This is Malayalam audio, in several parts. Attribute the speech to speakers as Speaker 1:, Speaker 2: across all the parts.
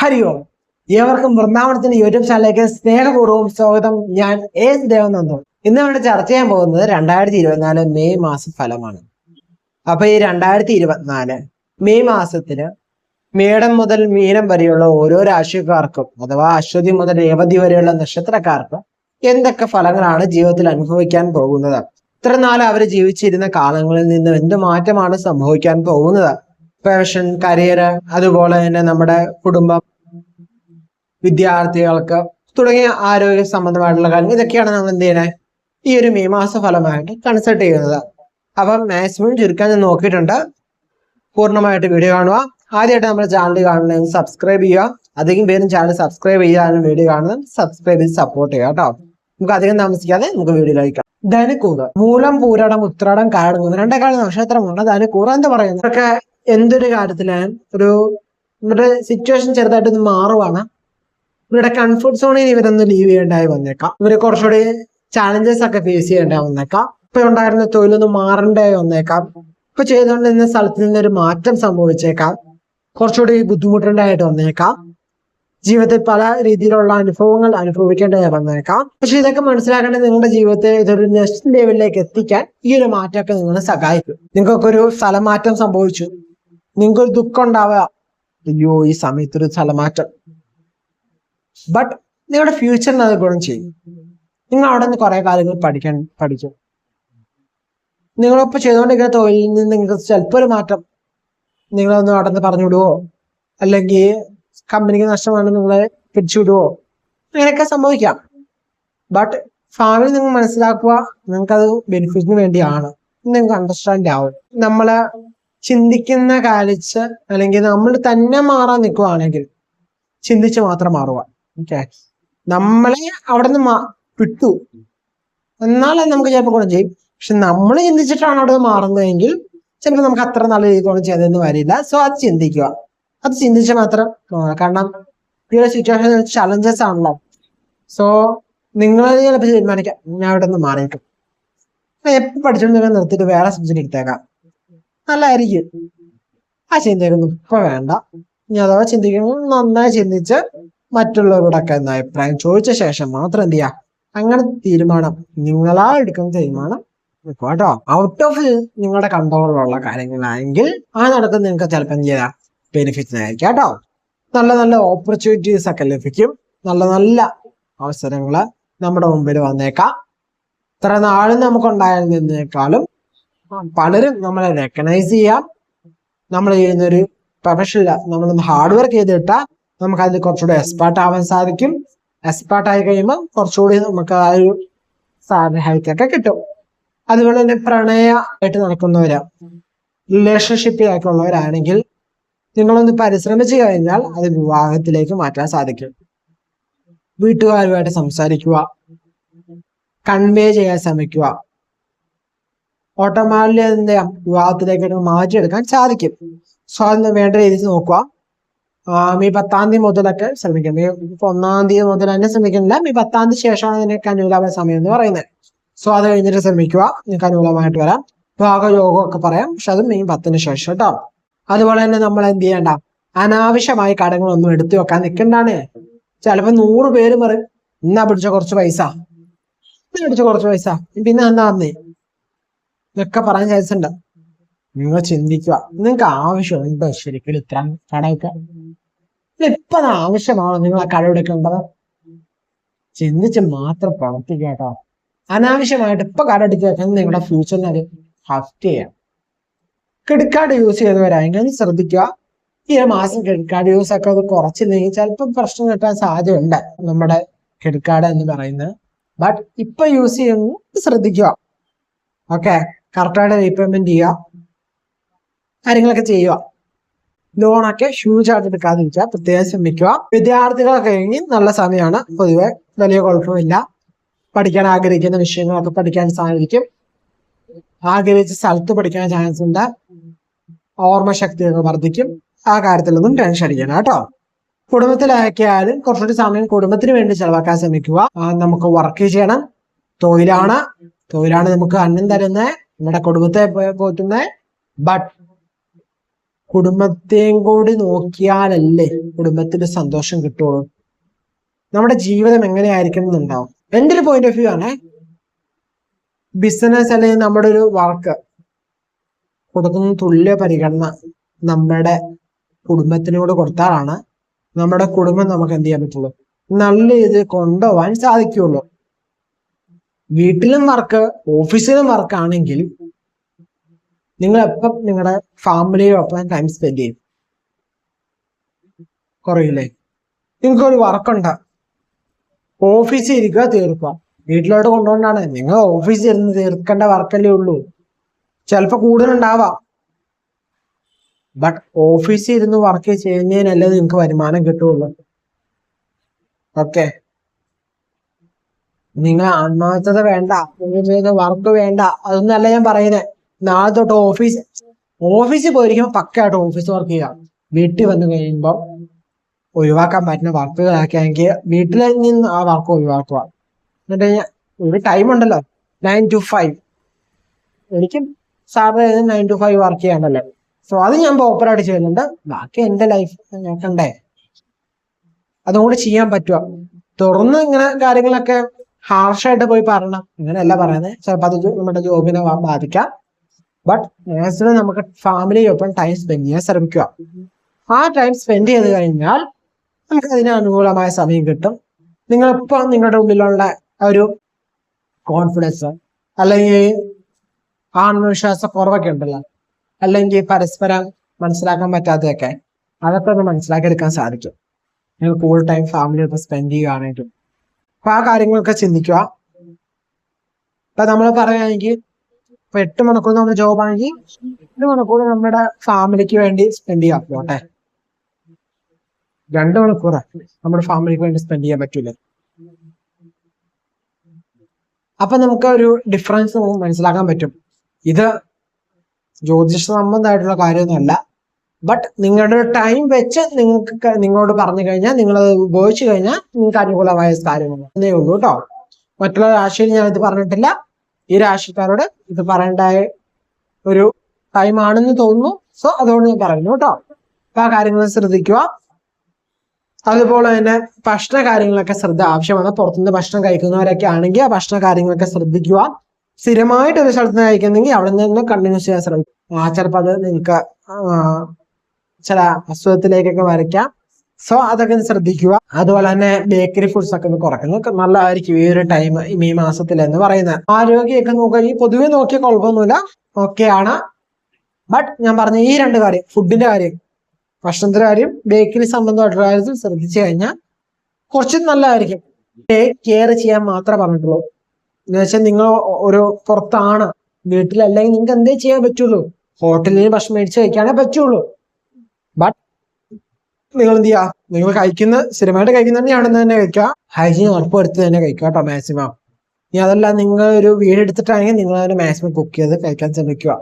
Speaker 1: ഹരി ഓം. ഏവർക്കും വൃന്ദാവനത്തിന്റെ യൂട്യൂബ് ചാനലിലേക്ക് സ്നേഹപൂർവം സ്വാഗതം. ഞാൻ എസ് ദേവനന്ദൻ ഇന്ന് ഇവിടെ ചർച്ച ചെയ്യാൻ പോകുന്നത് രണ്ടായിരത്തി ഇരുപത്തിനാല് മെയ് മാസ ഫലമാണ്. അപ്പൊ ഈ രണ്ടായിരത്തി ഇരുപത്തിനാല് മെയ് മാസത്തിൽ മേടം മുതൽ മീനം വരെയുള്ള ഓരോ രാശിക്കാർക്കും അഥവാ അശ്വതി മുതൽ രേവതി വരെയുള്ള നക്ഷത്രക്കാർക്കും എന്തൊക്കെ ഫലങ്ങളാണ് ജീവിതത്തിൽ അനുഭവിക്കാൻ പോകുന്നത്? ഇത്ര നാൾ അവർ ജീവിച്ചിരുന്ന കാലങ്ങളിൽ നിന്ന് എന്ത് മാറ്റമാണ് സംഭവിക്കാൻ പോകുന്നത്? പാഷൻ കരിയർ അതുപോലെ തന്നെ നമ്മുടെ കുടുംബം വിദ്യാർത്ഥികൾക്ക് തുടങ്ങിയ ആരോഗ്യ സംബന്ധമായിട്ടുള്ള കാര്യങ്ങൾ. ഇതൊക്കെയാണ് നമ്മൾ എന്ത് ചെയ്യുന്നത്? ഈ ഒരു മെയ് മാസ ഫലമായിട്ട് കൺസൾട്ട് ചെയ്യുന്നത്. അപ്പം മാക്സിമം ചുരുക്കാൻ ഞാൻ നോക്കിയിട്ടുണ്ട്. പൂർണമായിട്ട് വീഡിയോ കാണുക. ആദ്യമായിട്ട് നമ്മുടെ ചാനൽ കാണണമെങ്കിൽ സബ്സ്ക്രൈബ് ചെയ്യുക. അധികം പേരും ചാനൽ സബ്സ്ക്രൈബ് ചെയ്യാനും വീഡിയോ കാണുന്നത് സബ്സ്ക്രൈബ് ചെയ്ത് സപ്പോർട്ട് ചെയ്യുക കേട്ടോ. നമുക്ക് അധികം താമസിക്കാതെ നമുക്ക് വീഡിയോ വീഡിയോയിലേക്ക് ധനുക്കൂറ്. മൂലം പൂരടം ഉത്രാടം കാടുകൂറ്. രണ്ടേക്കാളും നക്ഷത്രമുണ്ട് ധനുക്കൂറ് എന്താ പറയുന്നത്. എന്തൊരു കാര്യത്തിലായാലും ഒരു ഇവരുടെ സിറ്റുവേഷൻ ചെറുതായിട്ട് ഒന്ന് മാറുവാണ്. ഇവരുടെ കംഫർട്ട് സോണിൽ ഇവരൊന്ന് ലീവ് ചെയ്യേണ്ടായി വന്നേക്കാം. ഇവർ കുറച്ചുകൂടി ചാലഞ്ചസ് ഒക്കെ ഫേസ് ചെയ്യേണ്ടായി വന്നേക്കാം. ഇപ്പൊ ഉണ്ടായിരുന്ന തൊഴിലൊന്ന് മാറേണ്ടായി വന്നേക്കാം. ഇപ്പൊ ചെയ്തുകൊണ്ടിരുന്ന നിന്ന് ഒരു മാറ്റം സംഭവിച്ചേക്കാം. കുറച്ചുകൂടി ബുദ്ധിമുട്ടേണ്ടതായിട്ട് വന്നേക്കാം. ജീവിതത്തിൽ പല രീതിയിലുള്ള അനുഭവങ്ങൾ അനുഭവിക്കേണ്ടതായി വന്നേക്കാം. പക്ഷെ ഇതൊക്കെ മനസ്സിലാക്കേണ്ടത് നിങ്ങളുടെ ജീവിതത്തെ ഇതൊരു നെക്സ്റ്റ് ലെവലിലേക്ക് എത്തിക്കാൻ ഈ ഒരു മാറ്റമൊക്കെ നിങ്ങളെ സഹായിക്കും. നിങ്ങൾക്കൊരു സ്ഥലമാറ്റം സംഭവിച്ചു. നിങ്ങൾക്കൊരു ദുഃഖം ഉണ്ടാവുക. അയ്യോ ഈ സമയത്തൊരു സ്ഥലമാറ്റം. ബട്ട് നിങ്ങളുടെ ഫ്യൂച്ചറിന് അത് ഗുണം ചെയ്യും. നിങ്ങൾ അവിടെ നിന്ന് കുറെ കാര്യങ്ങൾ പഠിക്കാൻ പഠിക്കും. നിങ്ങളിപ്പോൾ ചെയ്തുകൊണ്ടിരിക്കുന്ന തൊഴിലിൽ നിന്ന് നിങ്ങൾക്ക് ചിലപ്പോൾ ഒരു മാറ്റം നിങ്ങളൊന്ന് അവിടെ നിന്ന് പറഞ്ഞു വിടുവോ? അല്ലെങ്കിൽ കമ്പനിക്ക് നഷ്ടമാണ് നിങ്ങളെ പിടിച്ചുവിടുവോ അങ്ങനെയൊക്കെ സംഭവിക്കാം. ബട്ട് ഫാമിലി നിങ്ങൾ മനസ്സിലാക്കുക നിങ്ങൾക്കത് ബെനിഫിറ്റിന് വേണ്ടിയാണ്. നിങ്ങൾക്ക് അണ്ടർസ്റ്റാൻഡ് ആവും. നമ്മൾ ചിന്തിക്കുന്ന കാലിച്ച് അല്ലെങ്കിൽ നമ്മൾ തന്നെ മാറാൻ നിൽക്കുവാണെങ്കിൽ ചിന്തിച്ച് മാത്രം മാറുക. ഓക്കെ നമ്മളെ അവിടെ നിന്ന് വിട്ടു. എന്നാലേ നമുക്ക് ചിലപ്പോൾ ഗുണം ചെയ്യും. പക്ഷെ നമ്മൾ ചിന്തിച്ചിട്ടാണ് അവിടെ മാറുന്നതെങ്കിൽ ചിലപ്പോൾ നമുക്ക് അത്ര നല്ല രീതിയിൽ ഗുണം ചെയ്തെന്ന് വരില്ല. സോ അത് ചിന്തിക്കുക. അത് ചിന്തിച്ച് മാത്രം. കാരണം ഈ സിറ്റുവേഷൻ ചലഞ്ചസ് ആണല്ലോ. സോ നിങ്ങൾ ചിലപ്പോൾ തീരുമാനിക്കാം. ഞാൻ അവിടെ നിന്ന് മാറിയിട്ടു എപ്പോൾ പഠിച്ചുകൊണ്ട് നിർത്തിയിട്ട് വേറെ സബ്ജക്റ്റ് എടുത്തേക്കാം. നല്ലതായിരിക്കും ആ ചിന്തയൊന്നും ഇപ്പൊ വേണ്ട. ഇനി അഥവാ ചിന്തിക്കണം നന്നായി ചിന്തിച്ച് മറ്റുള്ളവരോടൊക്കെ എന്ന അഭിപ്രായം ചോദിച്ച ശേഷം മാത്രം എന്ത് ചെയ്യാം? അങ്ങനെ തീരുമാനം. നിങ്ങളാ എടുക്കുന്ന തീരുമാനം. കേട്ടോ? ഔട്ട് ഓഫ് നിങ്ങളുടെ കൺട്രോളിലുള്ള കാര്യങ്ങളാണെങ്കിൽ ആ നടക്കുന്ന നിങ്ങൾക്ക് ചിലപ്പോൾ എന്ത് ചെയ്യാം? ബെനിഫിറ്റ് ആയിരിക്കും. കേട്ടോ? നല്ല നല്ല ഓപ്പർച്യൂണിറ്റീസ് ഒക്കെ ലഭിക്കും. നല്ല നല്ല അവസരങ്ങൾ നമ്മുടെ മുമ്പിൽ വന്നേക്കാം. ഇത്ര നാളും നമുക്കുണ്ടായിരുന്നതിനേക്കാളും പലരും നമ്മളെ റെക്കഗ്നൈസ് ചെയ്യാം. നമ്മൾ ചെയ്യുന്നൊരു പ്രൊഫഷനില്ല നമ്മളൊന്ന് ഹാർഡ് വർക്ക് ചെയ്തിട്ടാൽ നമുക്ക് അതിൽ കുറച്ചുകൂടി എക്സ്പേർട്ട് ആവാൻ സാധിക്കും. എക്സ്പേർട്ട് ആയി കഴിയുമ്പോൾ കുറച്ചുകൂടി നമുക്ക് ആ ഒരു ഹൈക്കൊക്കെ കിട്ടും. അതുപോലെ തന്നെ പ്രണയ ആയിട്ട് നടക്കുന്നവരാ. റിലേഷൻഷിപ്പിലൊക്കെ ഉള്ളവരാണെങ്കിൽ നിങ്ങളൊന്ന് പരിശ്രമിച്ചു കഴിഞ്ഞാൽ അത് വിവാഹത്തിലേക്ക് മാറ്റാൻ സാധിക്കും. വീട്ടുകാരുമായിട്ട് സംസാരിക്കുക. കൺവേ ചെയ്യാൻ ശ്രമിക്കുക. ഓട്ടോമാറ്റിക്കലി എന്ത് ചെയ്യാം വിവാഹത്തിലേക്ക് മാറ്റിയെടുക്കാൻ സാധിക്കും. സോ അതിന് വേണ്ട രീതിയിൽ നോക്കുക മെയ് പത്താം തീയതി മുതലൊക്കെ ശ്രമിക്കാം. മെയ് ഇപ്പൊ ഒന്നാം തീയതി മുതൽ തന്നെ ശ്രമിക്കുന്നില്ല. മെയ് പത്താം തീയതി ശേഷമാണ് ഇതിനൊക്കെ അനുകൂലമായ സമയം എന്ന് പറയുന്നത്. സോ അത് കഴിഞ്ഞിട്ട് ശ്രമിക്കുക. നിങ്ങൾക്ക് അനുകൂലമായിട്ട് വരാം. വിവാഹ യോഗം ഒക്കെ പറയാം. പക്ഷെ അത് മെയ് പത്തിന് ശേഷം കേട്ടോ അതുപോലെ തന്നെ നമ്മൾ എന്ത് ചെയ്യണ്ട? അനാവശ്യമായി കടങ്ങളൊന്നും എടുത്തു വെക്കാൻ നിൽക്കണ്ടാണ് ചിലപ്പോ നൂറ് പേര് പറയും ഇന്നാ പിടിച്ച കുറച്ച് പൈസ. എന്നാ പിടിച്ച കുറച്ച് പൈസ. പിന്നെ എന്നാ ഇതൊക്കെ പറയാൻ ചാൻസ് ഉണ്ട് നിങ്ങൾ ചിന്തിക്കുക. നിങ്ങൾക്ക് ആവശ്യമുണ്ടോ ശരിക്കും ഇത്ര കടയൊക്കെ ഇപ്പൊ ആവശ്യമാണോ നിങ്ങൾ ആ കടമെടുക്കേണ്ടത് ചിന്തിച്ച് മാത്രം പ്രവർത്തിക്കുക കേട്ടോ. അനാവശ്യമായിട്ട് ഇപ്പൊ കട വെക്കുന്നത് നിങ്ങളുടെ ഫ്യൂച്ചറിനെ ഹഫ്റ്റ് ചെയ്യാം ക്രെഡിറ്റ് കാർഡ് യൂസ് ചെയ്തവരായെങ്കിൽ ശ്രദ്ധിക്കുക. ഈ ഒരു മാസം ക്രെഡിറ്റ് കാർഡ് യൂസ് ഒക്കെ അത് കുറച്ചില്ലെങ്കിൽ ചിലപ്പോൾ പ്രശ്നം കിട്ടാൻ സാധ്യതയുണ്ട് നമ്മുടെ ക്രെഡിറ്റ് കാർഡ് എന്ന് പറയുന്നത്. ബട്ട് ഇപ്പൊ യൂസ് ചെയ്യുന്നത് ശ്രദ്ധിക്കുക. ഓക്കെ കറക്റ്റായിട്ട് റീപേയ്മെന്റ് ചെയ്യുക കാര്യങ്ങളൊക്കെ ചെയ്യുക. ലോണൊക്കെ ഹ്യൂജ് ആയിട്ട് എടുക്കാതിരിക്കുക പ്രത്യേകം ശ്രമിക്കുക. വിദ്യാർത്ഥികളൊക്കെ കഴിഞ്ഞ് നല്ല സമയമാണ്. പൊതുവെ വലിയ കുഴപ്പമില്ല. പഠിക്കാൻ ആഗ്രഹിക്കുന്ന വിഷയങ്ങളൊക്കെ പഠിക്കാൻ സാധിക്കും. ആഗ്രഹിച്ച സ്ഥലത്ത് പഠിക്കാൻ ചാൻസ് ഉണ്ട്. ഓർമ്മശക്തിയൊക്കെ വർദ്ധിക്കും. ആ കാര്യത്തിലൊന്നും ടെൻഷൻ അടിക്കണം കേട്ടോ. കുടുംബത്തിലാക്കിയാലും കുറച്ചുകൂടി സമയം കുടുംബത്തിന് വേണ്ടി ചെലവാക്കാൻ ശ്രമിക്കുക. നമുക്ക് വർക്ക് ചെയ്യണം. തൊഴിലാണ്. തൊഴിലാണ് നമുക്ക് അന്നം തരുന്നത്. നമ്മുടെ കുടുംബത്തെ പോറ്റുന്നത് ബട്ട് കുടുംബത്തെയും കൂടി നോക്കിയാലല്ലേ കുടുംബത്തിന് സന്തോഷം കിട്ടുള്ളൂ. നമ്മുടെ ജീവിതം എങ്ങനെയായിരിക്കണം എന്നുണ്ടാവും. എന്റെ ഒരു പോയിന്റ് ഓഫ് വ്യൂ ആണ്? ബിസിനസ് അല്ലെങ്കിൽ നമ്മുടെ ഒരു വർക്ക് കൊടുക്കുന്ന തുല്യ പരിഗണന നമ്മുടെ കുടുംബത്തിനോട് കൊടുത്താലാണ് നമ്മുടെ കുടുംബം നമുക്ക് എന്ത് ചെയ്യാൻ പറ്റുള്ളൂ? നല്ല രീതിയിൽ കൊണ്ടുപോകാൻ സാധിക്കുള്ളൂ വീട്ടിലും വർക്ക് ഓഫീസിലും വർക്ക് ആണെങ്കിൽ നിങ്ങൾ എപ്പം നിങ്ങളുടെ ഫാമിലിയോടൊപ്പം ടൈം സ്പെൻഡ് ചെയ്യും? കുറയില്ലേ നിങ്ങൾക്ക് ഒരു വർക്കുണ്ട് ഓഫീസിൽ ഇരിക്കുക തീർക്കുക വീട്ടിലോട്ട് കൊണ്ടുകൊണ്ടാണ് നിങ്ങൾ ഓഫീസിൽ ഇരുന്ന് തീർക്കേണ്ട വർക്കല്ലേ ഉള്ളൂ. ചിലപ്പോൾ കൂടുതലുണ്ടാവാം. ബട്ട് ഓഫീസിൽ ഇരുന്ന് വർക്ക് ചെയ്യുന്നതിനല്ലേ നിങ്ങൾക്ക് വരുമാനം കിട്ടുള്ളൂ. ഓക്കെ നിങ്ങൾ ആത്മാർത്ഥത വേണ്ട വർക്ക് വേണ്ട അതൊന്നല്ല ഞാൻ പറയുന്നത് നാളെ തൊട്ട് ഓഫീസ് ഓഫീസിൽ പോയിരിക്കുമ്പോൾ പക്കയായിട്ട് ഓഫീസ് വർക്ക് ചെയ്യാം. വീട്ടിൽ വന്നു കഴിയുമ്പോൾ ഒഴിവാക്കാൻ പറ്റുന്ന വർക്കുകളാക്കിയാണെങ്കിൽ വീട്ടിൽ നിന്ന് ആ വർക്ക് ഒഴിവാക്കുക. എന്നിട്ട് ഒരു ടൈം ഉണ്ടല്ലോ നയൻ ടു ഫൈവ് എനിക്ക് സാറിന് നയൻ ടു ഫൈവ് വർക്ക് ചെയ്യാണ്ടല്ലേ സോ അത് ഞാൻ പ്രോപ്പറായിട്ട് ചെയ്യുന്നുണ്ട്. ബാക്കി എന്റെ ലൈഫ് നോക്കണ്ടേ അതുകൊണ്ട് ചെയ്യാൻ പറ്റുക തുറന്ന് ഇങ്ങനെ കാര്യങ്ങളൊക്കെ ഹാർഷായിട്ട് പോയി പറയണം. ഇങ്ങനെയല്ല പറയുന്നത് ചിലപ്പോൾ അത് നമ്മുടെ ജോബിനെ ബാധിക്കാം. ബട്ട് മാക്സിമം നമുക്ക് ഫാമിലിയൊപ്പം ടൈം സ്പെൻഡ് ചെയ്യാൻ ശ്രമിക്കുക. ആ ടൈം സ്പെൻഡ് ചെയ്ത് കഴിഞ്ഞാൽ നമുക്ക് അതിന് അനുകൂലമായ സമയം കിട്ടും. നിങ്ങളിപ്പോൾ നിങ്ങളുടെ ഉള്ളിലുള്ള ഒരു കോൺഫിഡൻസ് അല്ലെങ്കിൽ ആത്മവിശ്വാസ കുറവൊക്കെ ഉണ്ടല്ലോ. അല്ലെങ്കിൽ പരസ്പരം മനസ്സിലാക്കാൻ പറ്റാത്തതൊക്കെ. അതൊക്കെ ഒന്ന് മനസ്സിലാക്കിയെടുക്കാൻ സാധിക്കും. നിങ്ങൾ കൂടുതൽ ടൈം ഫാമിലിയൊപ്പം സ്പെൻഡ് ചെയ്യുകയാണെങ്കിലും അപ്പൊ ആ കാര്യങ്ങളൊക്കെ ചിന്തിക്കുക. ഇപ്പൊ നമ്മൾ പറയുകയാണെങ്കിൽ ഇപ്പൊ എട്ട് മണിക്കൂർ നമ്മൾ ജോബ് ആണെങ്കിൽ എട്ട് മണിക്കൂർ നമ്മുടെ ഫാമിലിക്ക് വേണ്ടി സ്പെൻഡ് ചെയ്യാം. പോട്ടെ. രണ്ട് മണിക്കൂർ നമ്മുടെ ഫാമിലിക്ക് വേണ്ടി സ്പെൻഡ് ചെയ്യാൻ പറ്റൂല. അപ്പൊ നമുക്ക് ഒരു ഡിഫറൻസ് മനസ്സിലാക്കാൻ പറ്റും. ഇത് ജ്യോതിഷ സംബന്ധമായിട്ടുള്ള കാര്യമൊന്നുമല്ല. ബട്ട് നിങ്ങളുടെ ടൈം വെച്ച് നിങ്ങൾക്ക് നിങ്ങളോട് പറഞ്ഞു കഴിഞ്ഞാൽ നിങ്ങൾ അത് ഉപയോഗിച്ചു കഴിഞ്ഞാൽ നിങ്ങൾക്ക് അനുകൂലമായ കാര്യങ്ങൾ എന്നേ ഉള്ളൂ കേട്ടോ മറ്റുള്ള രാശിയിൽ ഞാൻ ഇത് പറഞ്ഞിട്ടില്ല. ഈ രാശിക്കാരോട് ഇത് പറയേണ്ട ഒരു ടൈം ആണെന്ന് തോന്നുന്നു. സോ അതുകൊണ്ട് ഞാൻ പറയുന്നു കേട്ടോ അപ്പൊ ആ കാര്യങ്ങൾ ശ്രദ്ധിക്കുക. അതുപോലെ തന്നെ ഭക്ഷണ കാര്യങ്ങളൊക്കെ ശ്രദ്ധ ആവശ്യമാണ്. പുറത്തുനിന്ന് ഭക്ഷണം കഴിക്കുന്നവരൊക്കെ ആണെങ്കിൽ ആ ഭക്ഷണ കാര്യങ്ങളൊക്കെ ശ്രദ്ധിക്കുക. സ്ഥിരമായിട്ട് ഒരു സ്ഥലത്ത് നിന്ന് കഴിക്കുന്നെങ്കിൽ അവിടെ നിന്ന് കണ്ടിന്യൂസ് ചെയ്യാൻ ശ്രമിക്കും ആ ചിലപ്പോൾ അത് നിങ്ങൾക്ക് ചില അസുഖത്തിലേക്കൊക്കെ വരയ്ക്കാം. സോ അതൊക്കെ ശ്രദ്ധിക്കുക. അതുപോലെ തന്നെ ബേക്കറി ഫുഡ്സ് ഒക്കെ ഒന്ന് കുറയ്ക്കുന്നത് നല്ലതായിരിക്കും ഈ ഒരു ടൈം ഈ മാസത്തിൽ എന്ന് പറയുന്നത്. ആരോഗ്യമൊക്കെ ഈ പൊതുവെ നോക്കിയ കുഴപ്പമൊന്നുമില്ല. ഓക്കെയാണ് ബട്ട് ഞാൻ പറഞ്ഞ ഈ രണ്ട് കാര്യം ഫുഡിന്റെ കാര്യം ഭക്ഷണത്തിന്റെ കാര്യം ബേക്കറി സംബന്ധമായിട്ടുള്ള കാര്യത്തിൽ ശ്രദ്ധിച്ചു കഴിഞ്ഞാൽ കുറച്ച് നല്ലതായിരിക്കും. കെയർ ചെയ്യാൻ മാത്രമേ പറഞ്ഞിട്ടുള്ളൂ. എന്ന് വെച്ചാൽ നിങ്ങൾ ഒരു പുറത്താണ് വീട്ടിലല്ലെങ്കിൽ നിങ്ങൾക്ക് എന്തേ ചെയ്യാൻ പറ്റുള്ളൂ? ഹോട്ടലിൽ ഭക്ഷണം മേടിച്ച് കഴിക്കാനേ പറ്റുള്ളൂ. ബട്ട് നിങ്ങൾ എന്ത് ചെയ്യുക നിങ്ങൾ കഴിക്കുന്ന സ്ഥിരമായിട്ട് കഴിക്കുന്ന തന്നെയാണെന്ന് തന്നെ കഴിക്കുക. ഹൈജീൻ ഉറപ്പുവരുത്തി തന്നെ കഴിക്കുക കേട്ടോ മാക്സിമം ഇനി അതല്ല നിങ്ങൾ ഒരു വീട് എടുത്തിട്ടാണെങ്കിൽ നിങ്ങൾ അതിന് മാക്സിമം കുക്ക് ചെയ്ത് കഴിക്കാൻ ശ്രമിക്കുക.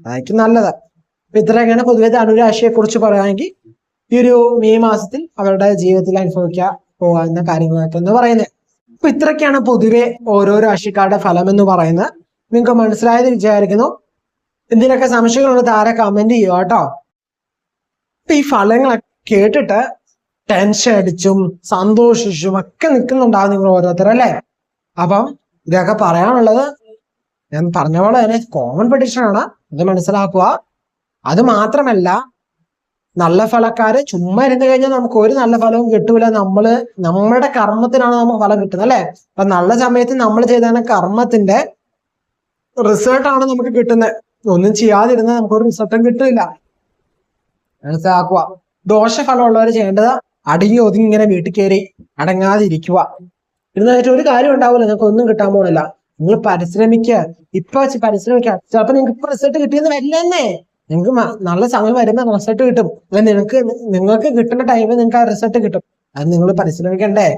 Speaker 1: അതായിരിക്കും നല്ലത്. അപ്പൊ ഇത്രയൊക്കെയാണ് പൊതുവെ ധനുരാശിയെ കുറിച്ച് പറയുകയാണെങ്കിൽ ഈ ഒരു മെയ് മാസത്തിൽ അവരുടെ ജീവിതത്തിൽ അനുഭവിക്കുക പോകാവുന്ന കാര്യങ്ങളൊക്കെ എന്ന് പറയുന്നത്. അപ്പൊ ഇത്രയൊക്കെയാണ് പൊതുവെ ഓരോ രാശിക്കാരുടെ ഫലം എന്ന് പറയുന്നത്. നിങ്ങൾക്ക് മനസ്സിലായത് വിചാരിക്കുന്നു. എന്തിനൊക്കെ സംശയങ്ങളുണ്ട് താരെ കമന്റ് ചെയ്യുക കേട്ടോ. ഈ ഫലങ്ങളൊക്കെ കേട്ടിട്ട് ടെൻഷൻ അടിച്ചും സന്തോഷിച്ചും ഒക്കെ നിൽക്കുന്നുണ്ടാവും നിങ്ങൾ ഓരോരുത്തർ അല്ലേ? അപ്പം ഇതൊക്കെ പറയാനുള്ളത് ഞാൻ പറഞ്ഞ പോലെ തന്നെ കോമൺ പെഡിഷനാണ് ആണ്. ഇത് മനസ്സിലാക്കുക. അത് മാത്രമല്ല നല്ല ഫലക്കാര് ചുമ്മാ ഇരുന്ന് കഴിഞ്ഞാൽ നമുക്ക് ഒരു നല്ല ഫലവും കിട്ടൂല. നമ്മൾ നമ്മുടെ കർമ്മത്തിനാണ് നമുക്ക് ഫലം കിട്ടുന്നത് അല്ലെ? അപ്പൊ നല്ല സമയത്ത് നമ്മൾ ചെയ്ത കർമ്മത്തിന്റെ റിസൾട്ടാണ് നമുക്ക് കിട്ടുന്നത്. ഒന്നും ചെയ്യാതിരുന്ന നമുക്കൊരു റിസൾട്ടും കിട്ടില്ല മനസ്സിലാക്കുക ദോഷഫലമുള്ളവർ ചെയ്യേണ്ടത് അടങ്ങി ഒതുങ്ങി ഇങ്ങനെ വീട്ടിൽ കയറി അടങ്ങാതിരിക്കുക ഇരുന്നിട്ട് ഒരു കാര്യം ഉണ്ടാവില്ല നിങ്ങൾക്ക് ഒന്നും കിട്ടാൻ പോണില്ല. നിങ്ങൾ പരിശ്രമിക്കുക ഇപ്പൊ വെച്ച് പരിശ്രമിക്കുക ചിലപ്പോ നിങ്ങൾക്ക് ഇപ്പൊ റിസൾട്ട് കിട്ടിയെന്ന് വരില്ലെന്നേ. നിങ്ങൾക്ക് നല്ല സമയം വരുന്ന റിസൾട്ട് കിട്ടും. അല്ലെ നിങ്ങൾക്ക് നിങ്ങൾക്ക് കിട്ടുന്ന ടൈമിൽ നിങ്ങൾക്ക് ആ റിസൾട്ട് കിട്ടും. അത് നിങ്ങൾ പരിശ്രമിക്കണ്ടേ.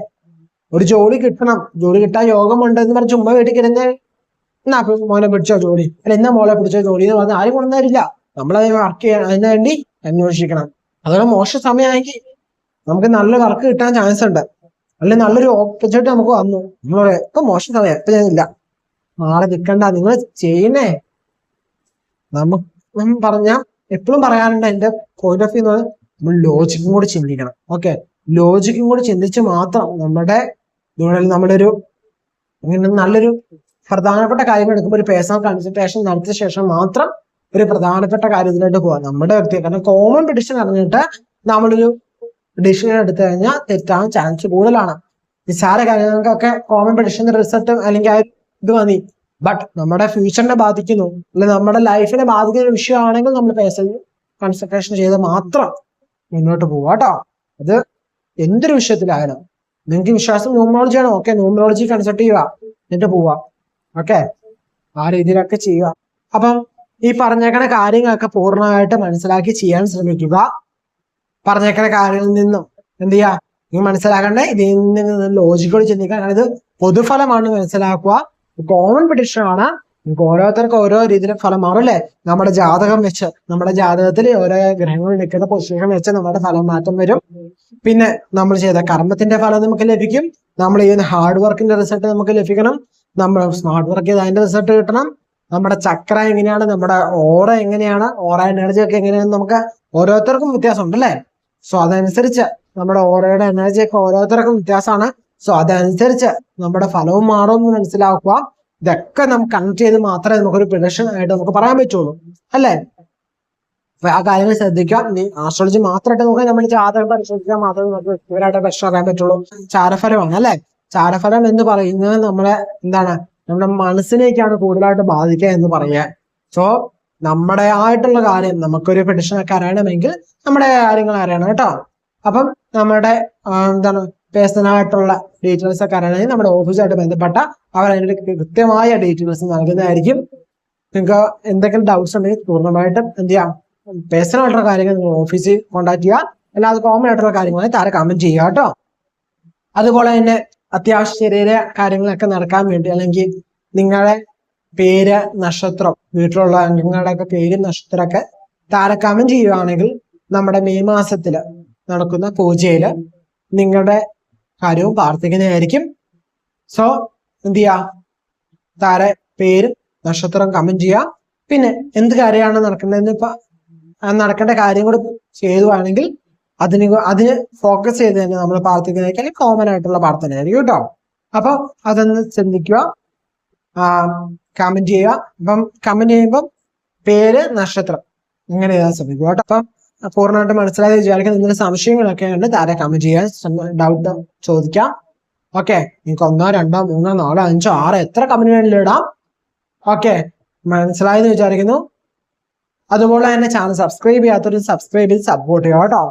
Speaker 1: ഒരു ജോലി കിട്ടണം. ജോലി കിട്ടാൻ യോഗമുണ്ട് എന്ന് പറഞ്ഞ് ചുമ്മാ വീട്ടിൽ കിടന്ന് എന്നാ മോനെ പിടിച്ചോ ജോലി. അല്ല എന്നാ മോളെ പിടിച്ചോ ജോലി എന്ന് പറഞ്ഞാൽ ആരും കൊണ്ടുവരില്ല നമ്മളത് വർക്ക് ചെയ്യണം അതിനു വേണ്ടി അന്വേഷിക്കണം. അതുപോലെ മോശ സമയമായി നമുക്ക് നല്ല വർക്ക് കിട്ടാൻ ചാൻസ് ഉണ്ട്. അല്ലെങ്കിൽ നല്ലൊരു ഓപ്പർച്യൂണിറ്റി നമുക്ക് വന്നു. നമ്മൾ പറയാം ഇപ്പൊ മോശം സമയം ഇപ്പൊ ഞാനില്ല നാളെ നിൽക്കണ്ട നിങ്ങൾ ചെയ്യണേ നമുക്ക് പറഞ്ഞ എപ്പോഴും പറയാറുണ്ട് എന്റെ പോയിന്റ് ഓഫ് വ്യൂ നമ്മൾ ലോജിക്കും കൂടി ചിന്തിക്കണം. ഓക്കെ ലോജിക്കും കൂടി ചിന്തിച്ച് മാത്രം നമ്മുടെ ഇതുപോലെ നമ്മളൊരു ഇങ്ങനെ നല്ലൊരു പ്രധാനപ്പെട്ട കാര്യങ്ങൾ എടുക്കുമ്പോൾ ഒരു പേഴ്സണൽ കൺസൾട്ടേഷൻ നടത്തിയ ശേഷം മാത്രം ഒരു പ്രധാനപ്പെട്ട കാര്യത്തിലോട്ട് പോവാം. നമ്മുടെ വ്യക്തി കാരണം കോമൺ പെഡിഷൻ അറിഞ്ഞിട്ട് നമ്മളൊരു ഡിസിഷൻ എടുത്തു കഴിഞ്ഞാൽ തെറ്റാൻ ചാൻസ് കൂടുതലാണ്. നിസ്സാര കാര്യങ്ങൾക്കൊക്കെ കോമൺ പെഡിഷന്റെ റിസൾട്ട് അല്ലെങ്കിൽ ആ ഇത് മതി. ബട്ട് നമ്മുടെ ഫ്യൂച്ചറിനെ ബാധിക്കുന്നു. അല്ലെങ്കിൽ നമ്മുടെ ലൈഫിനെ ബാധിക്കുന്ന ഒരു വിഷയമാണെങ്കിൽ നമ്മൾ പേഴ്സണൽ കൺസൾട്ടേഷൻ ചെയ്ത് മാത്രം മുന്നോട്ട് പോവാ കേട്ടോ അത് എന്തൊരു വിഷയത്തിലായാലും. നിങ്ങൾക്ക് വിശ്വാസം ന്യൂമറോളജി ആണോ. ഓക്കെ ന്യൂമറോളജി കൺസൾട്ട് ചെയ്യുക. എന്നിട്ട് പോവാ. ഓക്കെ ആ രീതിയിലൊക്കെ ചെയ്യുക. അപ്പം ഈ പറഞ്ഞേക്കണ കാര്യങ്ങളൊക്കെ പൂർണമായിട്ട് മനസ്സിലാക്കി ചെയ്യാൻ ശ്രമിക്കുക. പറഞ്ഞേക്കണ കാര്യങ്ങളിൽ നിന്നും എന്ത് ചെയ്യാ? നിങ്ങൾ മനസ്സിലാക്കണ്ടേ? ഇതിൽ നിന്ന് ലോജിക്കോട് ചിന്തിക്കാൻ കാരണം ഇത് മനസ്സിലാക്കുക. കോമൺ പിടിഷൻ ആണ്. നമുക്ക് ഓരോരുത്തർക്കും ഓരോ രീതിയിലെ ഫലം മാറും അല്ലേ? നമ്മുടെ ജാതകം വെച്ച് നമ്മുടെ ജാതകത്തിൽ ഓരോ ഗ്രഹങ്ങൾ നിൽക്കുന്ന പൊസിഷൻ വെച്ച് നമ്മുടെ ഫലം മാറ്റം വരും. പിന്നെ നമ്മൾ ചെയ്ത കർമ്മത്തിന്റെ ഫലം നമുക്ക് ലഭിക്കും. നമ്മൾ ചെയ്യുന്ന ഹാർഡ് വർക്കിന്റെ റിസൾട്ട് നമുക്ക് ലഭിക്കണം. നമ്മൾ സ്മാർട്ട് വർക്ക് ചെയ്ത് അതിന്റെ റിസൾട്ട് കിട്ടണം. നമ്മുടെ ചക്ര എങ്ങനെയാണ്? നമ്മുടെ ഓറ എങ്ങനെയാണ്? ഓറ എനർജി ഒക്കെ എങ്ങനെയാണ് നമുക്ക് ഓരോരുത്തർക്കും വ്യത്യാസമുണ്ട് അല്ലേ? സോ അതനുസരിച്ച് നമ്മുടെ ഓറയുടെ എനർജി ഒക്കെ ഓരോരുത്തർക്കും വ്യത്യാസമാണ്. സോ അതനുസരിച്ച് നമ്മുടെ ഫലവും മാറും എന്ന് മനസ്സിലാക്കുക. ഇതൊക്കെ നമുക്ക് കണക്ട് ചെയ്ത് മാത്രമേ നമുക്കൊരു പ്രൊഡക്ഷൻ ആയിട്ട് നമുക്ക് പറയാൻ പറ്റുള്ളൂ. അല്ലേ? അപ്പൊ ആ കാര്യങ്ങൾ ശ്രദ്ധിക്കാം ഇനി ആസ്ട്രോളജി മാത്രമായിട്ട് നമുക്ക് നമ്മൾ ജാതകം പരിശോധിക്കാൻ മാത്രമേ നമുക്ക് വ്യക്തിപരമായിട്ട് പ്രശ്നം അറിയാൻ പറ്റുള്ളൂ. ചാരഫലമാണ് അല്ലെ? ചാരഫലം എന്ന് പറയുന്നത് നമ്മളെ എന്താണ്? നമ്മുടെ മനസ്സിനേക്കാണ് കൂടുതലായിട്ട് ബാധിക്കുക എന്ന് പറയുക സോ നമ്മുടെ ആയിട്ടുള്ള കാര്യം നമുക്കൊരു പ്രഡിഷൻ ഒക്കെ അറിയണമെങ്കിൽ നമ്മുടെ കാര്യങ്ങൾ അറിയണം കേട്ടോ. അപ്പം നമ്മുടെ എന്താണ് പേഴ്സണലായിട്ടുള്ള ഡീറ്റെയിൽസ് ഒക്കെ അറിയണമെങ്കിൽ നമ്മുടെ ഓഫീസുമായിട്ട് ബന്ധപ്പെട്ട അവർ അതിന്റെ കൃത്യമായ ഡീറ്റെയിൽസ് നൽകുന്നതായിരിക്കും. നിങ്ങൾക്ക് എന്തെങ്കിലും ഡൗട്ട്സ് ഉണ്ടെങ്കിൽ പൂർണമായിട്ടും എന്ത് ചെയ്യാം? പേഴ്സണലായിട്ടുള്ള കാര്യങ്ങൾ നിങ്ങൾ ഓഫീസിൽ കോൺടാക്ട് ചെയ്യുക. അല്ലാതെ കോമൺ ആയിട്ടുള്ള കാര്യങ്ങളായി താരെ കമന്റ് ചെയ്യുക കേട്ടോ. അതുപോലെ തന്നെ അത്യാവശ്യ കാര്യങ്ങളൊക്കെ നടക്കാൻ വേണ്ടി അല്ലെങ്കിൽ നിങ്ങളെ പേര് നക്ഷത്രം വീട്ടിലുള്ള അംഗങ്ങളുടെ ഒക്കെ പേര് നക്ഷത്രമൊക്കെ താരക്കാമം കമന്റ് ചെയ്യുകയാണെങ്കിൽ നമ്മുടെ മെയ് മാസത്തിൽ നടക്കുന്ന പൂജയിൽ നിങ്ങളുടെ കാര്യവും പ്രാർത്ഥിക്കുന്നതായിരിക്കും. സോ എന്ത് ചെയ്യാ? താര പേരും നക്ഷത്രം കമന്റ് ചെയ്യുക പിന്നെ എന്ത് കാര്യമാണ് നടക്കുന്നതെന്ന് ഇപ്പൊ നടക്കേണ്ട കാര്യം കൂടി ചെയ്തുവാണെങ്കിൽ അതിന് അതിന് ഫോക്കസ് ചെയ്ത് തന്നെ നമ്മൾ പ്രാർത്ഥിക്കുന്നതായിരിക്കും അല്ലെങ്കിൽ കോമൺ ആയിട്ടുള്ള പ്രാർത്ഥനയായിരിക്കും കേട്ടോ. അപ്പൊ അതൊന്ന് ചിന്തിക്കുക കമന്റ് ചെയ്യുക. അപ്പം കമന്റ് ചെയ്യുമ്പം പേര് നക്ഷത്രം. ഇങ്ങനെ എഴുതാൻ ശ്രമിക്കുക കേട്ടോ. അപ്പം പൂർണമായിട്ട് മനസ്സിലായത് വിചാരിക്കാൻ എന്തെങ്കിലും സംശയങ്ങളൊക്കെ ഉണ്ട് താരെ കമന്റ് ചെയ്യാൻ ഡൗട്ട് ചോദിക്കാം. ഓക്കെ നിങ്ങൾക്ക് ഒന്നോ രണ്ടോ മൂന്നോ നാലോ അഞ്ചോ ആറോ എത്ര കമന്റ് വേണമെങ്കിലും ഇടാം. ഓക്കെ മനസ്സിലായെന്ന് വിചാരിക്കുന്നു. അതുപോലെ തന്നെ ചാനൽ സബ്സ്ക്രൈബ് ചെയ്യാത്തവർ സബ്സ്ക്രൈബ് ചെയ്ത് സപ്പോർട്ട് ചെയ്യുക കേട്ടോ.